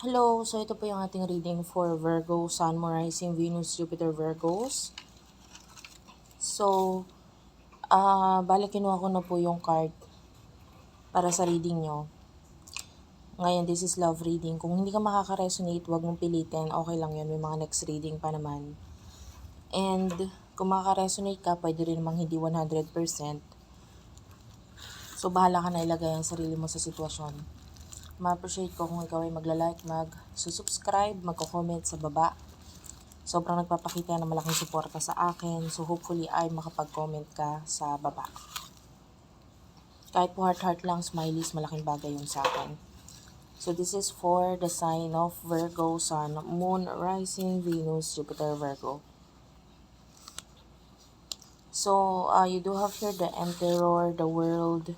Hello, so ito po yung ating reading for Virgo, Sun, Moon, Rising, Venus, Jupiter, Virgos. So, ah balik kinuha ko na po yung card para sa reading nyo. Ngayon, this is love reading. Kung hindi ka makaka-resonate, huwag mong pilitin. Okay lang yun. May mga next reading pa naman. And, kung makaka-resonate ka, pwede rin namang hindi 100%. So, bahala ka na ilagay ang sarili mo sa sitwasyon ma-appreciate ko kung ikaw ay magla-like, mag-subscribe, magko-comment sa baba. Sobrang nagpapakita ng malaking suporta sa akin. So hopefully ay makapag-comment ka sa baba. Kahit po heart-heart lang, smileys, malaking bagay yun sa akin. So this is for the sign of Virgo, Sun, Moon, Rising, Venus, Jupiter, Virgo. So uh, you do have here the Emperor, the World,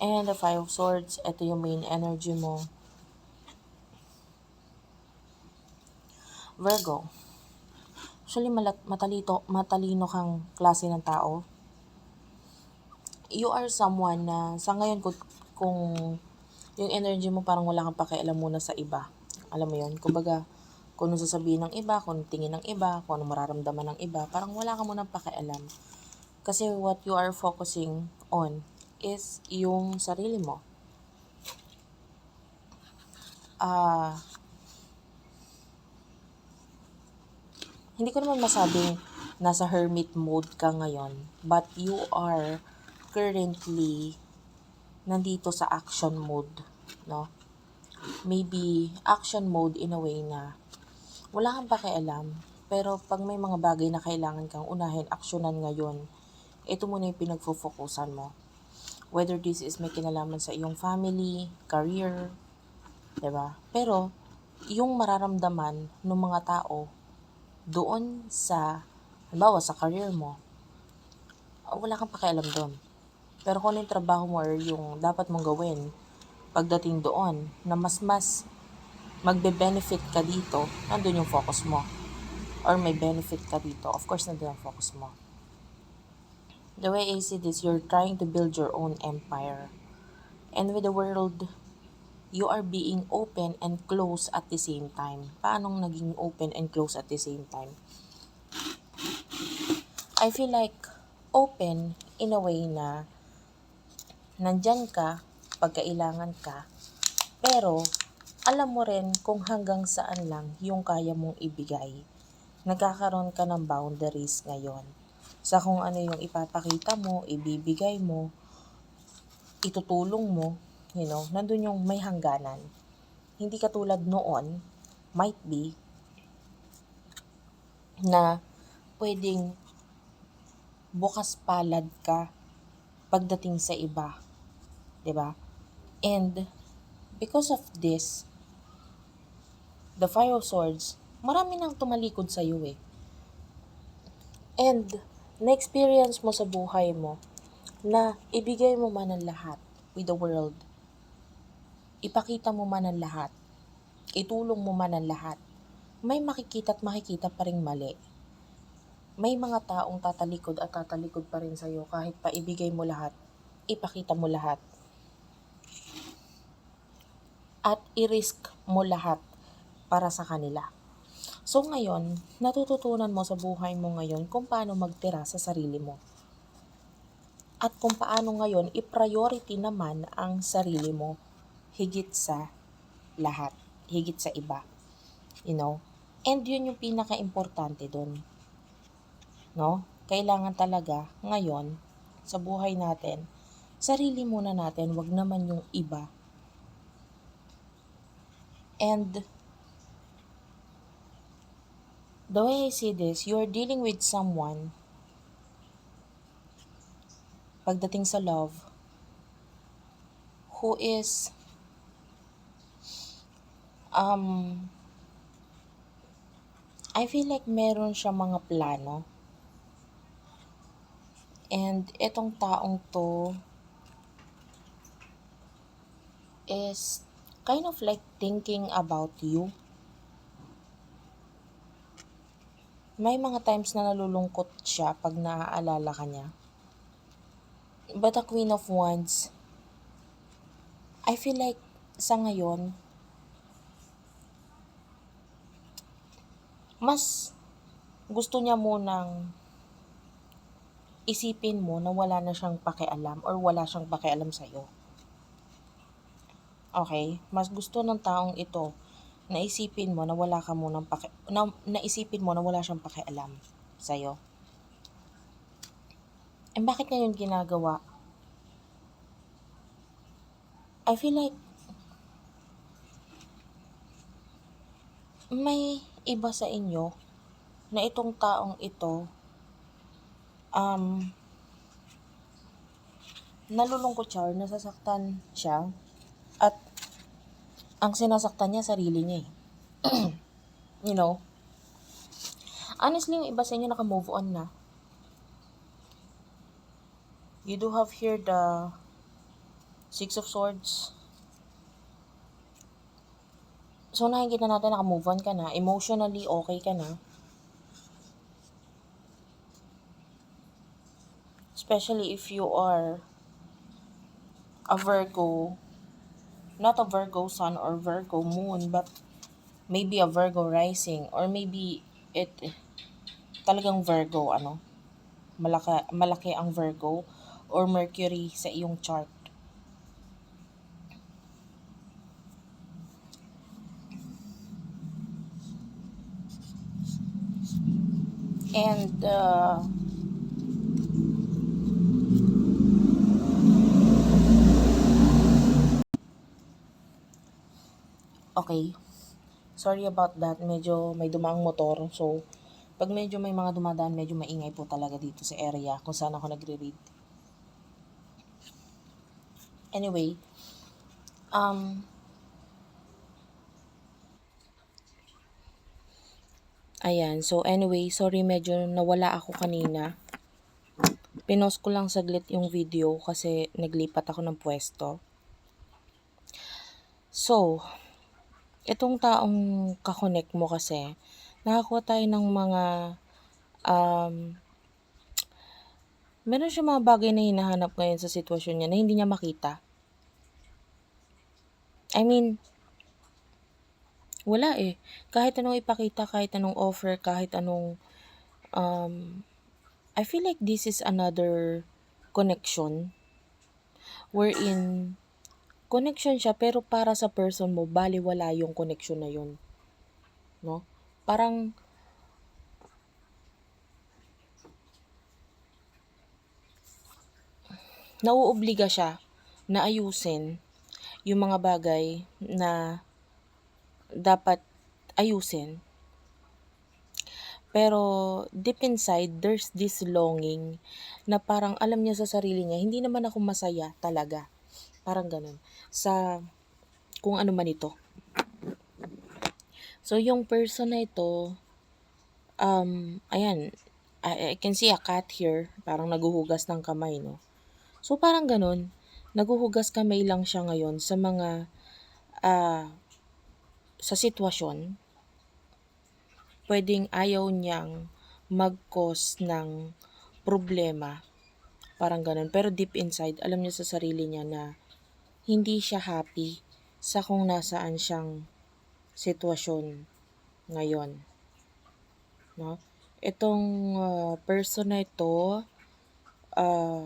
And the Five of Swords, ito yung main energy mo. Virgo. Actually, malat- matalito, matalino kang klase ng tao. You are someone na sa ngayon kung, kung yung energy mo parang wala kang pakialam muna sa iba. Alam mo yun? Kumbaga, kung ano sasabihin ng iba, kung tingin ng iba, kung ano mararamdaman ng iba, parang wala ka munang pakialam. Kasi what you are focusing on is yung sarili mo. Ah, hindi ko naman masabing nasa hermit mode ka ngayon, but you are currently nandito sa action mode, no? Maybe action mode in a way na wala kang pakialam, pero pag may mga bagay na kailangan kang unahin, aksyonan ngayon, ito muna yung pinagfo-focusan mo whether this is may kinalaman sa iyong family, career, ba? Pero yung mararamdaman ng mga tao doon sa halimbawa sa career mo, ah, wala kang pakialam doon. Pero kung ano yung trabaho mo or yung dapat mong gawin pagdating doon na mas mas magbe-benefit ka dito, nandun yung focus mo. Or may benefit ka dito, of course nandun ang focus mo the way I see this, you're trying to build your own empire. And with the world, you are being open and close at the same time. Paanong naging open and close at the same time? I feel like open in a way na nandyan ka pag kailangan ka, pero alam mo rin kung hanggang saan lang yung kaya mong ibigay. Nagkakaroon ka ng boundaries ngayon sa kung ano yung ipapakita mo, ibibigay mo, itutulong mo, you know, nandun yung may hangganan. Hindi katulad noon, might be, na pwedeng bukas palad ka pagdating sa iba. ba? And because of this, the Five of Swords, marami nang tumalikod sa iyo eh. And na-experience mo sa buhay mo na ibigay mo man ang lahat with the world. Ipakita mo man ang lahat. Itulong mo man ang lahat. May makikita at makikita pa rin mali. May mga taong tatalikod at tatalikod pa rin sa'yo kahit pa ibigay mo lahat, ipakita mo lahat. At i-risk mo lahat para sa kanila. So ngayon, natututunan mo sa buhay mo ngayon kung paano magtira sa sarili mo. At kung paano ngayon i-priority naman ang sarili mo higit sa lahat, higit sa iba. You know? And yun yung pinaka-importante doon. No? Kailangan talaga ngayon sa buhay natin, sarili muna natin, wag naman yung iba. And the way I see this, you are dealing with someone pagdating sa love who is um I feel like meron siya mga plano. And itong taong to is kind of like thinking about you may mga times na nalulungkot siya pag naaalala ka niya. But a Queen of Wands, I feel like sa ngayon, mas gusto niya munang isipin mo na wala na siyang pakialam or wala siyang pakialam sa'yo. Okay? Mas gusto ng taong ito na isipin mo na wala ka munang paki na, naisipin mo na wala siyang pakialam sa'yo. Eh bakit niya yun ginagawa? I feel like may iba sa inyo na itong taong ito um, nalulungkot siya or nasasaktan siya ang sinasaktan niya sarili niya eh. you know? Honestly, yung iba sa inyo naka-move on na. You do have here the Six of Swords. So, nakikita natin naka-move on ka na. Emotionally, okay ka na. Especially if you are a Virgo, not a Virgo sun or Virgo moon, but maybe a Virgo rising or maybe it talagang Virgo ano malaki malaki ang Virgo or Mercury sa iyong chart. And uh, Okay. Sorry about that. Medyo may dumaang motor. So, pag medyo may mga dumadaan, medyo maingay po talaga dito sa area kung saan ako nagre-read. Anyway, um, ayan. So, anyway, sorry medyo nawala ako kanina. Pinost ko lang saglit yung video kasi naglipat ako ng pwesto. So, itong taong kakonek mo kasi, nakakuha tayo ng mga, um, meron siya mga bagay na hinahanap ngayon sa sitwasyon niya na hindi niya makita. I mean, wala eh. Kahit anong ipakita, kahit anong offer, kahit anong, um, I feel like this is another connection wherein connection siya pero para sa person mo baliwala yung connection na yun. No? Parang nauobliga siya na ayusin yung mga bagay na dapat ayusin. Pero deep inside, there's this longing na parang alam niya sa sarili niya, hindi naman ako masaya talaga. Parang ganun. Sa kung ano man ito. So, yung person na ito, um, ayan, I, I can see a cat here, parang naguhugas ng kamay, no? So, parang ganun, naguhugas kamay lang siya ngayon sa mga, ah, sa sitwasyon, pwedeng ayaw niyang mag-cause ng problema. Parang ganun. Pero deep inside, alam niya sa sarili niya na hindi siya happy sa kung nasaan siyang sitwasyon ngayon. No? Itong uh, person na ito, uh,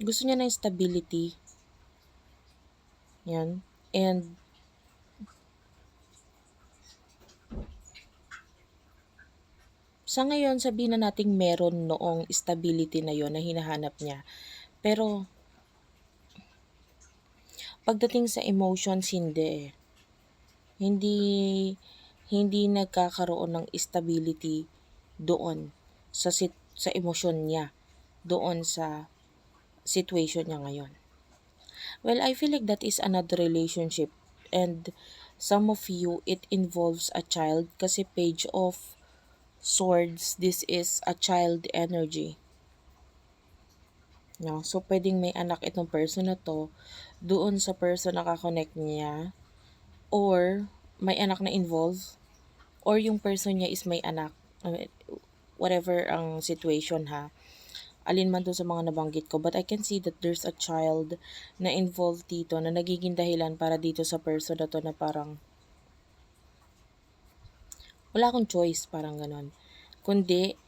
gusto niya ng stability. Yan. And sa ngayon, sabihin na nating meron noong stability na yon na hinahanap niya. Pero, pagdating sa emotions, hindi. Hindi, hindi nagkakaroon ng stability doon sa sit, sa emosyon niya, doon sa situation niya ngayon. Well, I feel like that is another relationship and some of you, it involves a child kasi page of swords, this is a child energy. No? So, pwedeng may anak itong person na to doon sa person na kakonect niya or may anak na involved or yung person niya is may anak. Whatever ang situation ha. alin man doon sa mga nabanggit ko. But I can see that there's a child na involved dito na nagiging dahilan para dito sa person na to na parang wala akong choice, parang ganon. Kundi,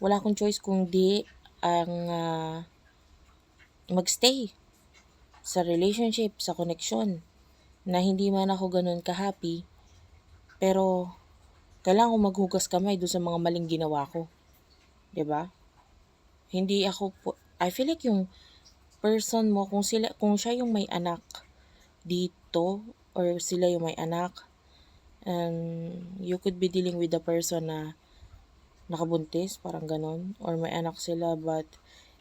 wala akong choice kung di ang ah, magstay sa relationship, sa connection, na hindi man ako ganun ka-happy, pero kailangan ko maghugas kamay doon sa mga maling ginawa ko. 'Di ba? Hindi ako po, I feel like yung person mo kung sila kung siya yung may anak dito or sila yung may anak and you could be dealing with the person na nakabuntis, parang ganon, or may anak sila but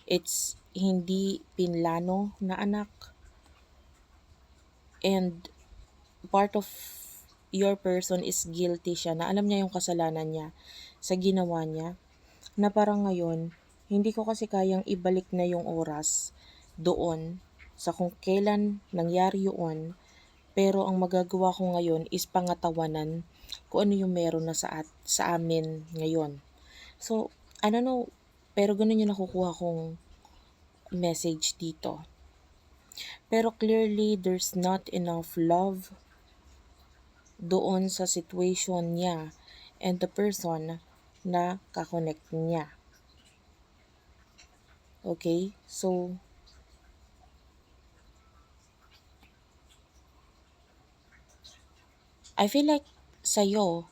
it's hindi pinlano na anak. And part of your person is guilty siya, na alam niya yung kasalanan niya sa ginawa niya, na parang ngayon, hindi ko kasi kayang ibalik na yung oras doon sa kung kailan nangyari yun, pero ang magagawa ko ngayon is pangatawanan kung ano yung meron na sa, at, sa amin ngayon. So, I don't know, pero ganun yung nakukuha kong message dito. Pero clearly, there's not enough love doon sa situation niya and the person na kakonect niya. Okay? So, I feel like sa'yo,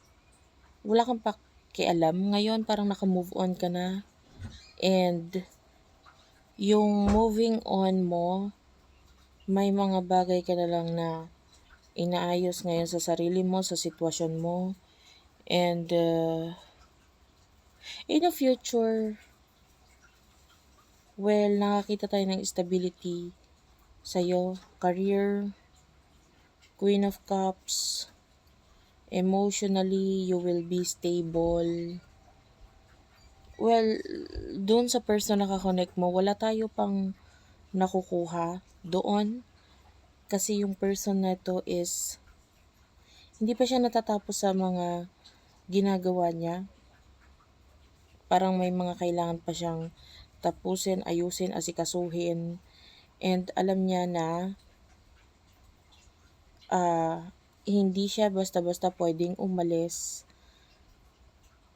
wala kang pakialam. Ngayon, parang naka-move on ka na. And, yung moving on mo, may mga bagay ka na lang na inaayos ngayon sa sarili mo, sa sitwasyon mo. And, uh, in the future, well, nakakita tayo ng stability sa'yo, career, Queen of Cups, emotionally, you will be stable. Well, doon sa person na kakonect mo, wala tayo pang nakukuha doon. Kasi yung person na to is, hindi pa siya natatapos sa mga ginagawa niya. Parang may mga kailangan pa siyang tapusin, ayusin, asikasuhin. And alam niya na uh, hindi siya basta-basta pwedeng umalis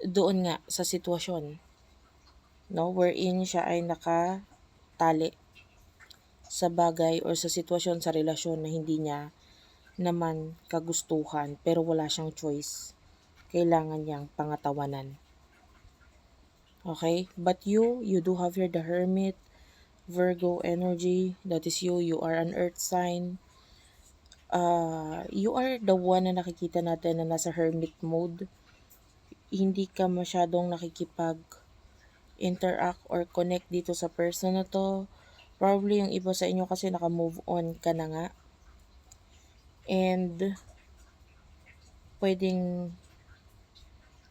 doon nga sa sitwasyon no? Wherein siya ay nakatali sa bagay or sa sitwasyon sa relasyon na hindi niya naman kagustuhan pero wala siyang choice. Kailangan niyang pangatawanan. Okay? But you you do have your the hermit Virgo energy. That is you. You are an earth sign uh, you are the one na nakikita natin na nasa hermit mode. Hindi ka masyadong nakikipag interact or connect dito sa person na to. Probably yung iba sa inyo kasi naka-move on ka na nga. And pwedeng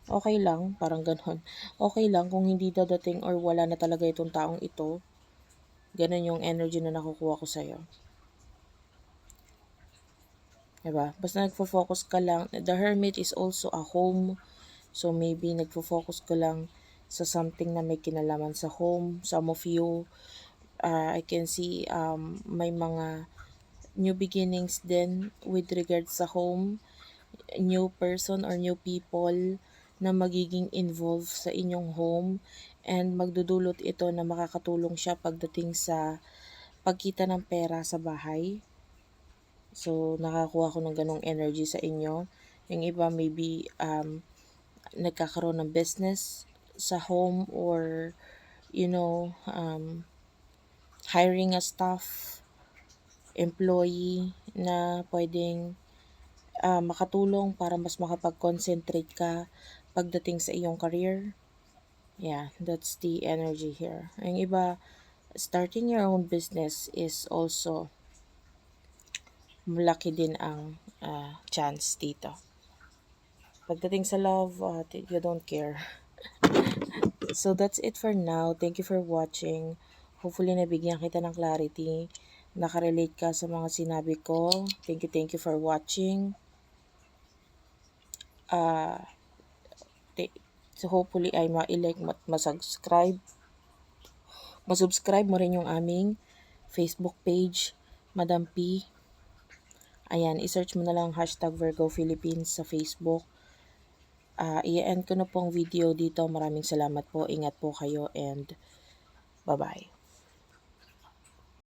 okay lang, parang ganon. Okay lang kung hindi dadating or wala na talaga itong taong ito. Ganon yung energy na nakukuha ko sa'yo. Diba? Basta nagfo-focus ka lang. The Hermit is also a home. So, maybe nagfo-focus ka lang sa something na may kinalaman sa home. Some of you, uh, I can see um, may mga new beginnings din with regards sa home. New person or new people na magiging involved sa inyong home and magdudulot ito na makakatulong siya pagdating sa pagkita ng pera sa bahay So, nakakuha ko ng ganong energy sa inyo. Yung iba maybe um, nagkakaroon ng business sa home or you know, um, hiring a staff, employee na pwedeng uh, makatulong para mas makapag-concentrate ka pagdating sa iyong career. Yeah, that's the energy here. Yung iba, starting your own business is also malaki din ang uh, chance dito. Pagdating sa love, uh, you don't care. so that's it for now. Thank you for watching. Hopefully nabigyan kita ng clarity. Nakarelate ka sa mga sinabi ko. Thank you, thank you for watching. Uh, So hopefully ay ma-like masubscribe. Masubscribe mo rin yung aming Facebook page, Madam P. Ayan, isearch mo na lang hashtag Virgo Philippines sa Facebook. Ah, i-end ko na pong video dito. Maraming salamat po. Ingat po kayo and bye-bye.